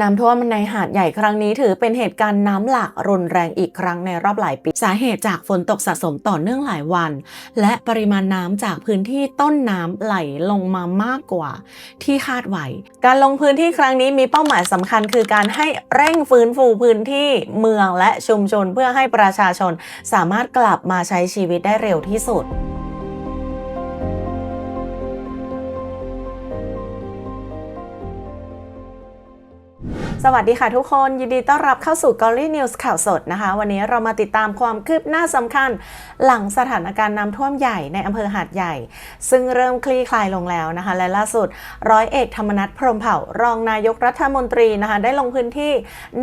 น้ำท่วมในหาดใหญ่ครั้งนี้ถือเป็นเหตุการณ์น้ำหลากรุนแรงอีกครั้งในรอบหลายปี สาเหตุจากฝนตกสะสมต่อเนื่องหลายวัน และปริมาณน้ำจากพื้นที่ต้นน้ำไหลลงมามากกว่า ที่คาดไว้การลงพื้นที่ครั้งนี้มีเป้าหมายสำคัญ คือการให้เร่งฟื้นฟูพื้นที่เมืองและชุมชนเพื่อให้ประชาชนสามารถกลับมาใช้ชีวิตได้เร็วที่สุด สวัสดีค่ะทุกคน ยินดีต้อนรับเข้าสู่ g o r y News ข่าวสดนะคะ วันนี้เรามาติดตามความคืบหน้าสำคัญ หลังสถานการณ์น้ำท่วมใหญ่ในอำเภอหาดใหญ่ ซึ่งเริ่มคลี่คลายลงแล้วนะคะ และล่าสุด ร้อยเอกธรรมนัฐพรหมเผ่า รองนายกรัฐมนตรีนะคะ ได้ลงพื้นที่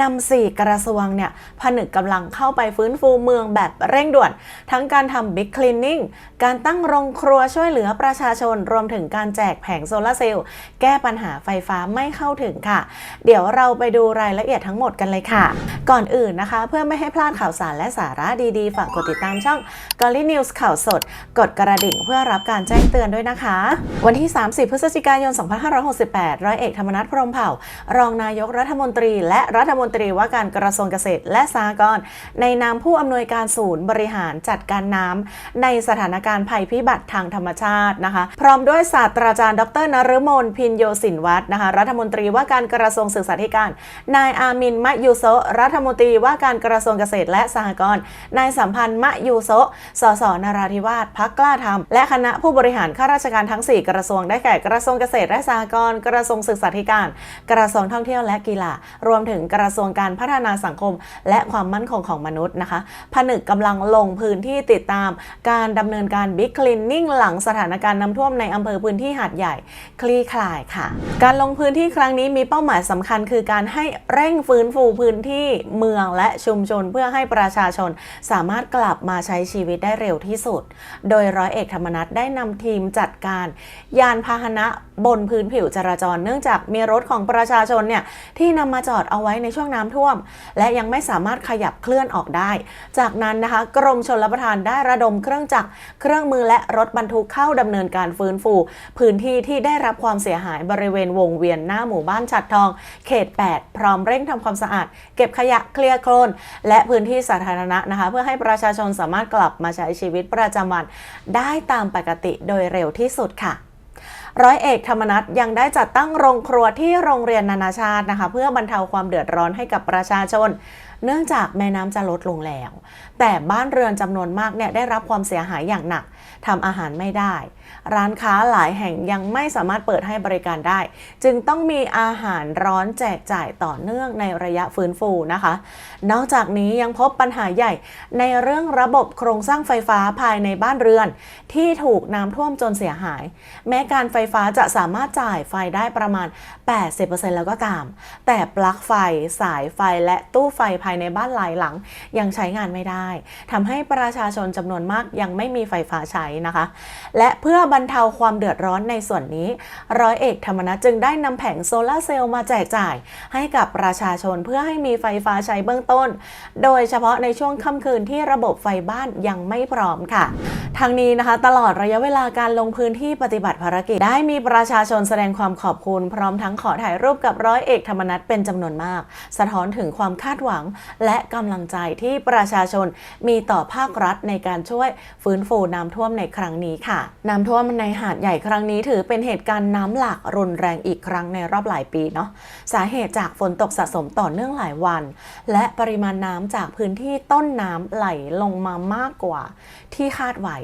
นำสี่กระทรวงเนี่ยผนึกกำลังเข้าไปฟื้นฟูเมืองแบบเร่งด่วน ทั้งการทำบิ๊กคลีนนิ่งการตั้งโรงครัวช่วยเหลือประชาชนรวมถึงการแจกแผงโซลาร์เซลล์แก้ปัญหาไฟฟ้าไม่เข้าถึงค่ะ เดี๋ยวเราไปดูรายละเอียดทั้งหมดกันเลยค่ะ ก่อนอื่นนะคะ เพื่อไม่ให้พลาดข่าวสารและสาระดีๆ ฝากกดติดตามช่อง g o l l y News ข่าวสด กดกระดิ่งเพื่อรับการแจ้งเตือนด้วยนะคะ วันที่ 30 พฤศจิกายน 2568 ร้อยเอกธรรมนัฐพรหมเผ่า รองนายกรัฐมนตรี และรัฐมนตรีว่าการกระทรวงเกษตรและสหกรณ์ในนามผู้อำนวยการศูนย์บริหารจัดการน้ำในสถานการณ์ภัยพิบัติทางธรรมชาตินะคะ พร้อมด้วยศาสตราจารย์ ดรนฤมลพินโยสินวัฒน์นะคะ รัฐมนตรีว่าการกระทรวงศึกษาธิการ นายอามินมะยูโซรัฐมนตรีว่าการกระทรวงเกษตรและสหกรณ์นายสัมพันธ์มะยูโซสสนราธิวาสพักกล้าทำและคณะผู้บริหารข้าราชการทั้ง 4 กระทรวงได้แก่กระทรวงเกษตรและสหกรณ์กระทรวงศึกษาธิการ กระทรวงท่องเที่ยวและกีฬา รวมถึงกระทรวงการพัฒนาสังคม และความมั่นคงของมนุษย์นะคะผนึกกำลังลงพื้นที่ติดตาม การดำเนินการบิ๊กคลีนนิ่งหลังสถานการณ์น้ำท่วมในอำเภอพื้นที่หาดใหญ่ คลี่คลายค่ะ การลงพื้นที่ครั้งนี้มีเป้าหมายสำคัญคือการให้เร่งฟื้นฟูพื้นที่เมืองและชุมชนเพื่อให้ประชาชนสามารถกลับมาใช้ชีวิตได้เร็วที่สุด โดยร้อยเอกธรรมนัฐได้นำทีมจัดการ ยานพาหนะบนพื้นผิวจราจร เนื่องจากมีรถของประชาชนเนี่ยที่นำมาจอดเอาไว้ในช่วงน้ำท่วม และยังไม่สามารถขยับเคลื่อนออกได้ จากนั้นนะคะกรมชลประทานได้ระดมเครื่องจักรเครื่องมือและรถบรรทุกเข้าดำเนินการฟื้นฟู พื้นที่ที่ได้รับความเสียหายบริเวณวงเวียนหน้าหมู่บ้านฉัดทอง เขต 8 พร้อมเร่งทำความสะอาด เก็บขยะเคลียร์โคลนและพื้นที่สาธารณะนะคะ เพื่อให้ประชาชนสามารถกลับมาใช้ชีวิตประจำวันได้ตามปกติโดยเร็วที่สุดค่ะร้อยเอกธรรมนัฐยังได้จัดตั้งโรงครัวที่โรงเรียนนานาชาตินะคะ เพื่อบรรเทาความเดือดร้อนให้กับประชาชน เนื่องจากแม่น้ำจะลดลงแล้ว แต่บ้านเรือนจำนวนมากเนี่ยได้รับความเสียหายอย่างหนักทำอาหารไม่ได้ ร้านค้าหลายแห่งยังไม่สามารถเปิดให้บริการได้ จึงต้องมีอาหารร้อนแจกจ่ายต่อเนื่องในระยะฟื้นฟูนะคะ นอกจากนี้ยังพบปัญหาใหญ่ในเรื่องระบบโครงสร้างไฟฟ้าภายในบ้านเรือน ที่ถูกน้ำท่วมจนเสียหาย แม้การไฟฟ้าจะสามารถจ่ายไฟได้ประมาณ 80%แล้วก็ตาม แต่ปลั๊กไฟ สายไฟและตู้ไฟภายในบ้านหลายหลังยังใช้งานไม่ได้ทำให้ประชาชนจำนวนมากยังไม่มีไฟฟ้าใช้นะคะ และเพื่อบรรเทาความเดือดร้อนในส่วนนี้ ร้อยเอกธรรมนัฐจึงได้นำแผงโซลาร์เซลล์มาแจกจ่าย ให้กับประชาชนเพื่อให้มีไฟฟ้าใช้เบื้องต้น โดยเฉพาะในช่วงค่ำคืนที่ระบบไฟบ้านยังไม่พร้อมค่ะ ทางนี้นะคะ ตลอดระยะเวลาการลงพื้นที่ปฏิบัติภารกิจได้มีประชาชนแสดงความขอบคุณ พร้อมทั้งขอถ่ายรูปกับร้อยเอกธรรมนัฐเป็นจำนวนมาก สะท้อนถึงความคาดหวังและกำลังใจที่ประชาชนมีต่อภาครัฐในการช่วยฟื้นฟูน้ำท่วมในครั้งนี้ค่ะ น้ำท่วมในหาดใหญ่ครั้งนี้ถือเป็นเหตุการณ์น้ำหลากรุนแรงอีกครั้งในรอบหลายปีเนาะสาเหตุจากฝนตกสะสมต่อเนื่องหลายวัน และปริมาณน้ำจากพื้นที่ต้นน้ำไหลลงมามากกว่าที่คาดไว้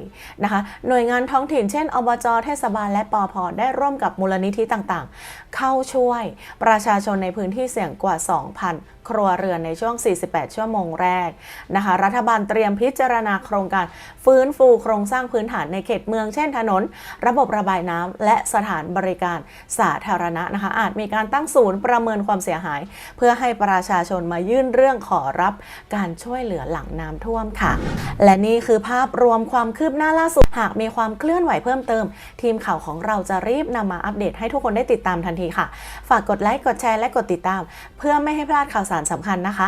นะคะ หน่วยงานท้องถิ่นเช่นอบจเทศบาลและปอพได้ร่วมกับมูลนิธิต่างๆ เข้าช่วยประชาชนในพื้นที่เสี่ยงกว่า 2,000 ครัวเรือนในช่วง48 ชั่วโมงแรกนะคะ รัฐบาลเตรียมพิจารณาโครงการฟื้นฟูโครงสร้างพื้นฐานในเขตเมืองเช่นถนน ระบบระบายน้ำและสถานบริการสาธารณะนะคะ อาจมีการตั้งศูนย์ประเมินความเสียหาย เพื่อให้ประชาชนมายื่นเรื่องขอรับการช่วยเหลือหลังน้ำท่วมค่ะ และนี่คือภาพรวมความคืบหน้าล่าสุดหากมีความเคลื่อนไหวเพิ่มเติม ทีมข่าวของเราจะรีบนำมาอัปเดตให้ทุกคนได้ติดตามทันทีค่ะ ฝากกดไลค์กดแชร์และกดติดตาม เพื่อไม่ให้พลาดข่าวสารสำคัญนะคะ